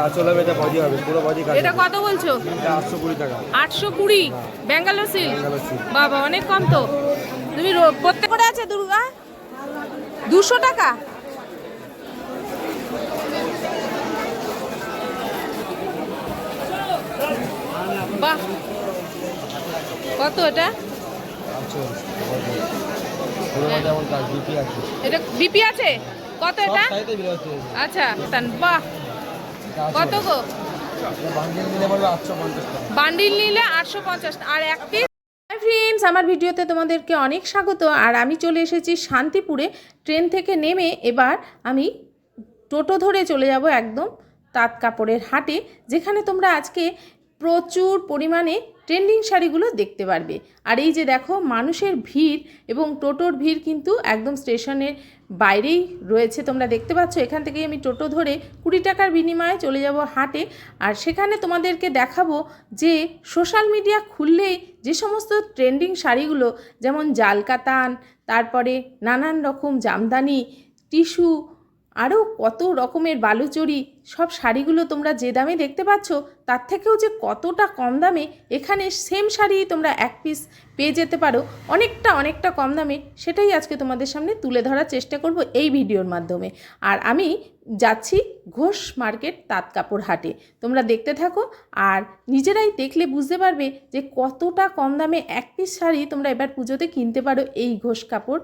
এটা আঁচল হবে এটা বজি হবে পুরো বজি কাজ এটা কত বলছো? এটা আটশো কুড়ি টাকা। আটশো কুড়ি? Bangalore silk Bangalore silk। বাবা অনেক কম তো। তুমি প্রত্যেক করে আছে দুর্গা? দুশো টাকা? বাহ। কত এটা? এটা বিপি আছে? কত এটা? আচ্ছা বাহ। কত গো? বান্ডিল নিলে আটশো পঞ্চাশ আর এক পিস ফ্রেন্ডস আমার ভিডিওতে তোমাদেরকে অনেক স্বাগত। আর আমি চলে এসেছি শান্তিপুরে। ট্রেন থেকে নেমে এবার আমি টোটো ধরে চলে যাব একদম তাঁত কাপড়ের হাটে যেখানে তোমরা আজকে প্রচুর পরিমাণে ট্রেন্ডিং শাড়িগুলো দেখতে পারবে। আর এই যে দেখো, মানুষের ভিড় এবং টোটোর ভিড় কিন্তু একদম স্টেশনের বাইরেই রয়েছে। তোমরা দেখতে পাচ্ছ, এখান থেকেই আমি টোটো ধরে কুড়ি টাকার বিনিময়ে চলে যাব হাটে। আর সেখানে তোমাদেরকে দেখাবো যে সোশ্যাল মিডিয়া খুললেই যে সমস্ত ট্রেন্ডিং শাড়িগুলো, যেমন জাল কাতান তারপরে নানান রকম জামদানি, টিস্যু আরও কত রকমের বালুচরি, সব শাড়িগুলো তোমরা যে দামে দেখতে পাচ্ছ, তার থেকেও যে কতটা কম দামে, এখানে সেম শাড়ি তোমরা এক পিস পেয়ে যেতে পারো। অনেকটা অনেকটা কম দামে, সেটাই আজকে তোমাদের সামনে তুলে ধরার চেষ্টা করব এই ভিডিওর মাধ্যমে। আর আমি যাচ্ছি ঘোষ মার্কেট তাঁত কাপড় হাটে। তোমরা দেখতে থাকো, আর নিজেরাই দেখলে বুঝতে পারবে যে কতটা কম দামে এক পিস শাড়ি তোমরা এবার পুজোতে কিনতে পারো এই ঘোষ কাপড়।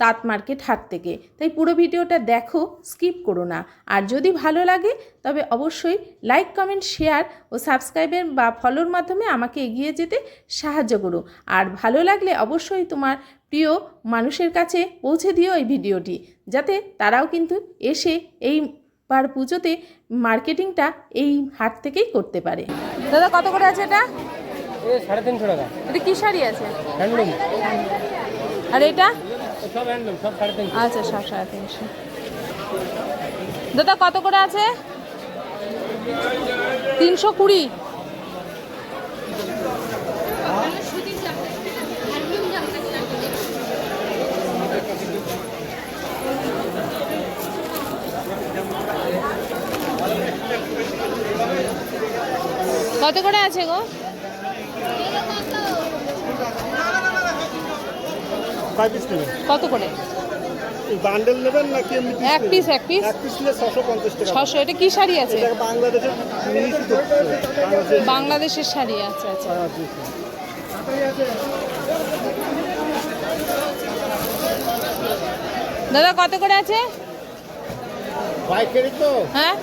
তাঁত মার্কেট হাট থেকে। তাই পুরো ভিডিওটা দেখো স্কিপ করো না। আর যদি ভালো লাগে তবে অবশ্যই লাইক কমেন্ট শেয়ার ও সাবস্ক্রাইবের বা ফলোর মাধ্যমে আমাকে এগিয়ে যেতে সাহায্য করো। আর ভালো লাগলে অবশ্যই তোমার প্রিয় মানুষের কাছে পৌঁছে দিও এই ভিডিওটি যাতে তারাও কিন্তু এসে এই বার পুজোতে মার্কেটিংটা এই হাট থেকেই করতে পারে। দাদা কত করে আছে এটা? সাড়ে তিনশো টাকা। এটা কী শাড়ি আছে? আর এটা? আচ্ছা সব সাড়ে তিনশো। দাদা কত করে আছে? তিনশো কুড়ি। কত করে আছে গো? পিস নেবেন? কত করে? বান্ডেল নেবেন নাকি এক পিস এক পিস এক পিস নিলে 650 টাকা এটা কী শাড়ি আছে? বাংলাদেশের বাংলাদেশের শাড়ি আছে আচ্ছা।, আচ্ছা। হ্যাঁ, দাদা কত করে আছে? পাইকারি তো? হ্যাঁ?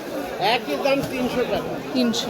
একই দাম 300 টাকা। 300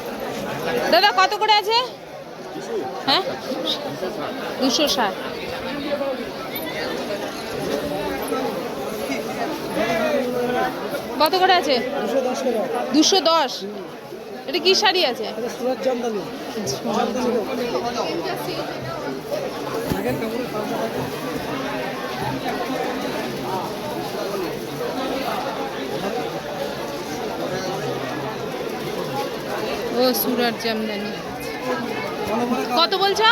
দাদা, কত করে আছে? হ্যাঁ? দুশো ষাট। কত করে আছে? দুশো দশ। এটা কি শাড়ি আছে? ও সুরাট জামদানি। কত বলছো?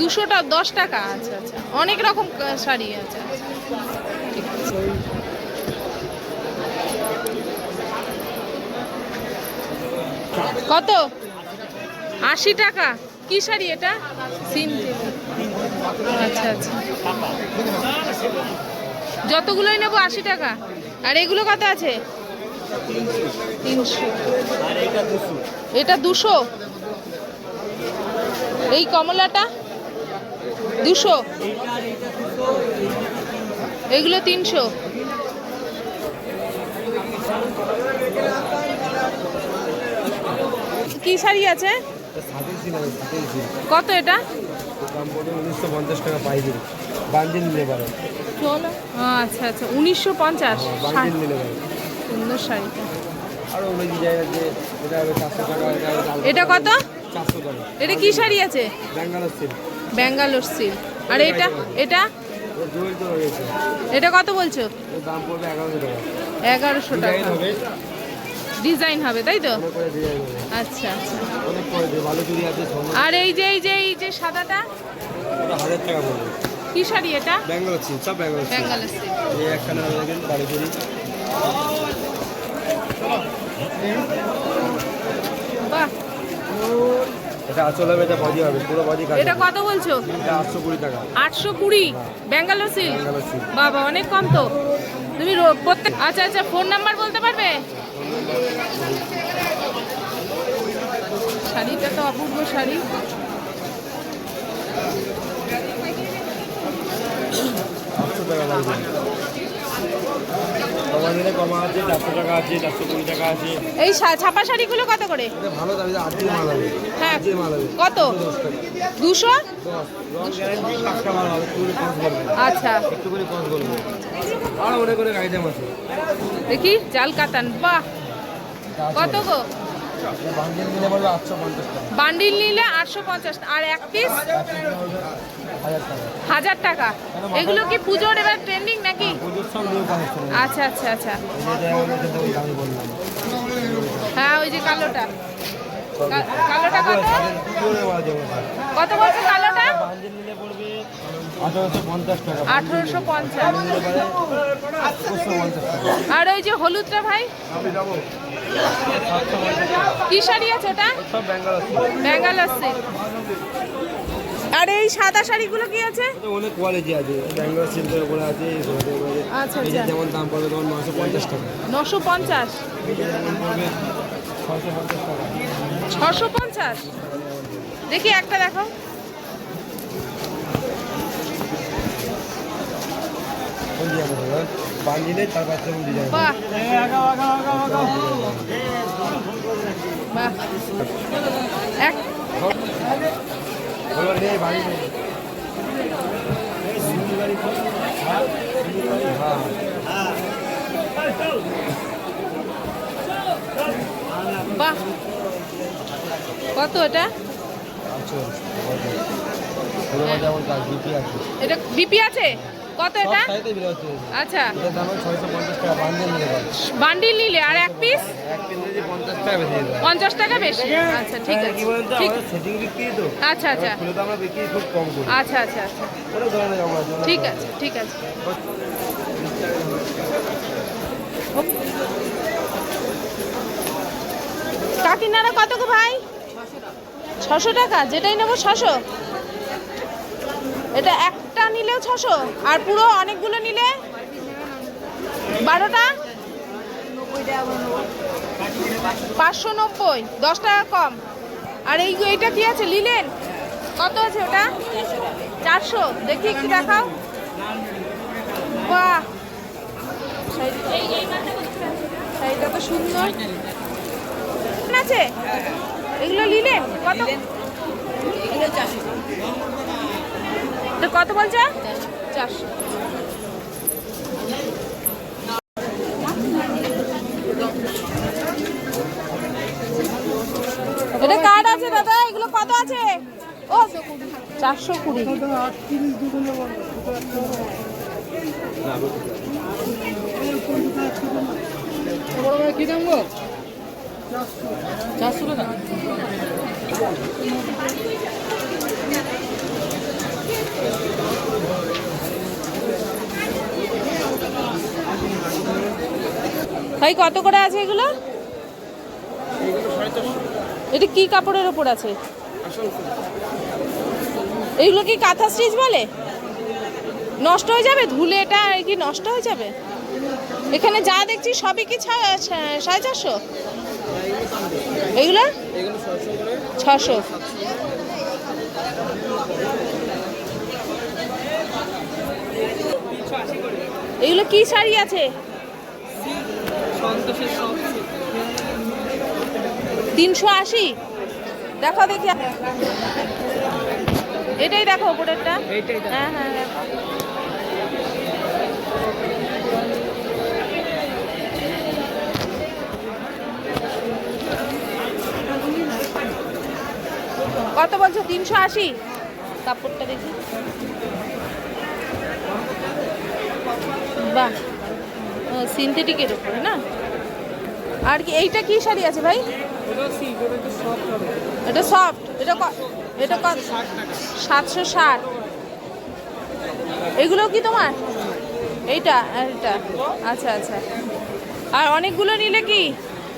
দুশোটা দশ টাকা আচ্ছা আচ্ছা। অনেক রকম শাড়ি আছে। কত? আশি টাকা। কি শাড়ি এটা? সিনথেটিক আচ্ছা আচ্ছা। যতগুলোই নেব আশি টাকা। আর এগুলো কত আছে? তিনশো। এটা দুশো? এই কমলাটা? দুশো? এগুলো তিনশো। কি শাড়ি আছে? কত এটা? দাম উনিশশো পঞ্চাশ টাকা পাইকারি। বান্ডিল নিলে পারে। আচ্ছা আচ্ছা উনিশশো পঞ্চাশ বান্ডিল নিলে পারে। সুন্দর শাড়িটা। এটা কত? এটা কি শাড়ি আছে? ব্যাঙ্গালোর সিল্ক আর এটা এটা? এটা? কত বলছো? এগারোশো টাকা। ডিজাইন হবে। ডিজাইন হবে তাই তো? আচ্ছা আচ্ছা। আর এই যে এই যে এই যে সাদাটা? হাজার টাকা পড়বে। কি শাড়ি এটা? ব্যাঙ্গালোর সিল্ক সব ব্যাঙ্গালোর সিল্ক ব্যাঙ্গালোর সিল্ক এই একখানা বাড়ি চুড়ি। বাহ এটা আচল হবে এটা বডি হবে পুরো বডি কাজ এটা কত বলছো? এটা আটশো কুড়ি টাকা। আটশো কুড়ি? ব্যাঙ্গালোর সিল্ক বাবা অনেক কম তো। তুমি প্রত্যেক আচ্ছা আচ্ছা ফোন নাম্বার বলতে পারবে? শাড়িটা তো অপূর্ব শাড়ি। টাকা এই ছাপা শাড়িগুলো কত করে? ভালো হ্যাঁ। কত? দুশো আচ্ছা। দেখি জাল কাতান বাহ। কত গো? বান্ডিল নিলে আটশো পঞ্চাশ আর এক পিস? হাজার টাকা। এগুলো কি পুজোর এবার ট্রেন্ডিং নাকি? কালেকশন আচ্ছা আচ্ছা আচ্ছা। হ্যাঁ ওই যে কালোটা। কালোটা কত। কত বলছে কালোটা? বান্ডিল নিলে পড়বে আঠারোশো পঞ্চাশ। টাকা আঠেরোশো আর ওই যে হলুদটা ভাই? আমি যাব কি শাড়ি আছে ওটা? ব্যাঙ্গালোর সিল্ক আর এই সাদা শাড়িগুলো কি আছে? অনেক কোয়ালিটি আছে। ব্যাঙ্গালোর সিল্কের উপরে আছে উপরে আছে। আচ্ছা আচ্ছা। যেমন দাম পড়বে তোমার নশো পঞ্চাশ টাকা। নশো পঞ্চাশ। ছশো পঞ্চাশ দেখি একটা দেখো বান্ডিলে চার পাঁচ রকম ডিজাইন বাহ। কত এটা? এটা বিপি আছে? কত এটা? আচ্ছা। বান্ডিল নিলে আর এক পিস পঞ্চাশ টাকা বেশি পঞ্চাশ টাকা বেশি? আচ্ছা ঠিক আছে। বিক্রি তো। আচ্ছা আচ্ছা। খুলে তো আমরা বিক্রি খুব কম করি। আচ্ছা আচ্ছা আচ্ছা। ঠিক আছে ঠিক আছে। কাকিনারা কত গো ভাই? ছশো টাকা যেটাই নেব ছশো। এটা একটা নিলেও ছশো? আর পুরো অনেকগুলো নিলে? বারোটা? পাঁচশো নব্বই, দশ টাকা কম। আর এই এইটা কি আছে? লিলেন? কত আছে ওটা? চারশো। দেখি একটু দেখাও। বাহ! তো সুন্দর। আছে? এগুলো নিলেন কত? তো কত বলছে? চারশো কার্ড আছে দাদা? এগুলো কত আছে? চারশো কুড়ি। ভাই, কত করে আছে এগুলো? এটা কি কাপড়ের ওপর আছে? এগুলো কি কাঁথা স্টিচ বলে? নষ্ট হয়ে যাবে? ধুলে এটা কি নষ্ট হয়ে যাবে? এখানে যা দেখছি সবই কি সাড়ে চারশো? এগুলো? ছশো। এগুলো কি শাড়ি আছে? তিনশো আশি? দেখো দেখি। এটাই দেখো উপরেরটা। হ্যাঁ হ্যাঁ দেখো কত বলছো? তিনশো আশি? কাপড়টা দেখি। বাহ। সিনথেটিকের উপরে না? আর কি, এইটা কি শাড়ি আছে ভাই? এটা সফট এটা এটা কত সাতশো ষাট। এগুলো কি তোমার? এইটা এটা আচ্ছা আচ্ছা। আর অনেকগুলো নিলে কি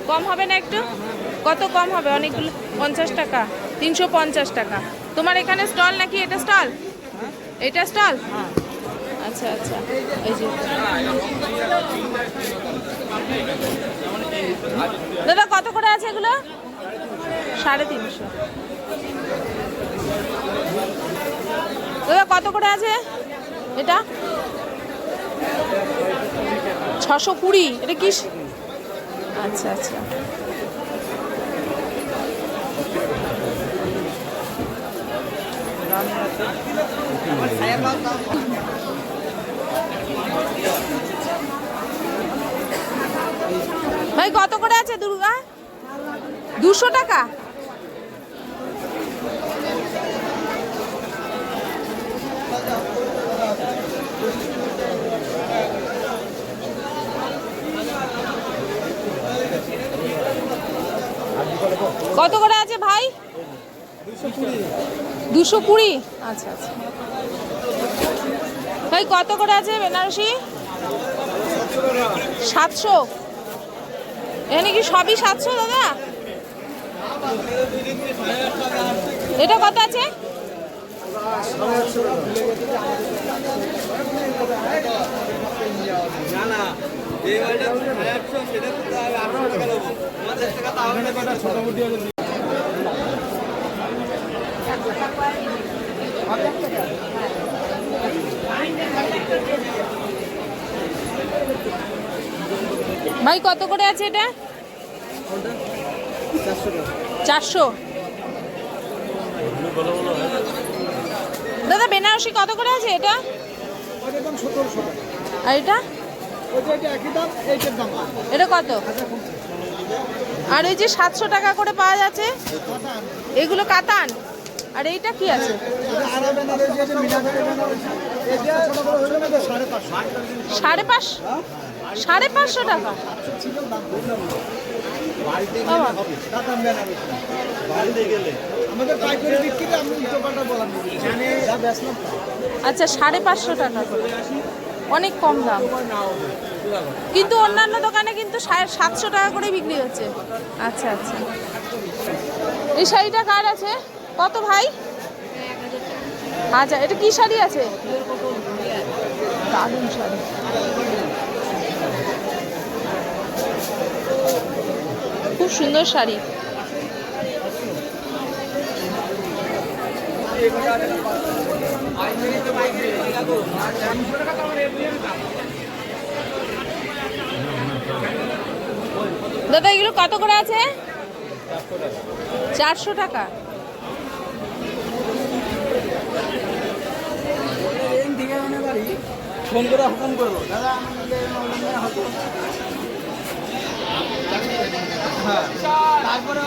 কম হবে না একটু? কত কম হবে? অনেকগুলো, পঞ্চাশ টাকা, তিনশো পঞ্চাশ টাকা। তোমার এখানে স্টল নাকি এটা স্টল এটা স্টল আচ্ছা আচ্ছা। এই যে। দাদা, কত করে আছে এগুলো? সাড়ে তিনশো। দাদা, কত করে আছে এটা? ছশো কুড়ি। এটা কি? আচ্ছা আচ্ছা। ভাই, কত করে আছে দুর্গা? দুশো টাকা? কত করে আছে ভাই? দুশো কুড়ি। আচ্ছা আচ্ছা। ভাই, কত করে আছে বেনারসি? সাতশো। এখানে কি সবই সাতশো দাদা? এটা কত আছে? ভাই, কত করে আছে এটা? চারশো। দাদা, বেনারসি কত করে আছে এটা? আর এটা? এটা কত? আর ওই যে সাতশো টাকা করে পাওয়া যাচ্ছে। এগুলো কাতান? আর এইটা কি আছে? সাড়ে পাঁচশো। সাড়ে পাঁচশো টাকা। আচ্ছা সাড়ে পাঁচশো টাকা অনেক কম দাম। কিন্তু অন্যান্য দোকানে কিন্তু সাতশো টাকা করে বিক্রি হচ্ছে। আচ্ছা আচ্ছা। এই শাড়িটা কার আছে? কত ভাই? আচ্ছা এটা কি শাড়ি আছে? দারুণ শাড়ি। খুব সুন্দর শাড়ি। দাদা, এগুলো কত করে আছে? চারশো টাকা। ফোন করে হুকুম করব দাদা হ্যাঁ। তারপরে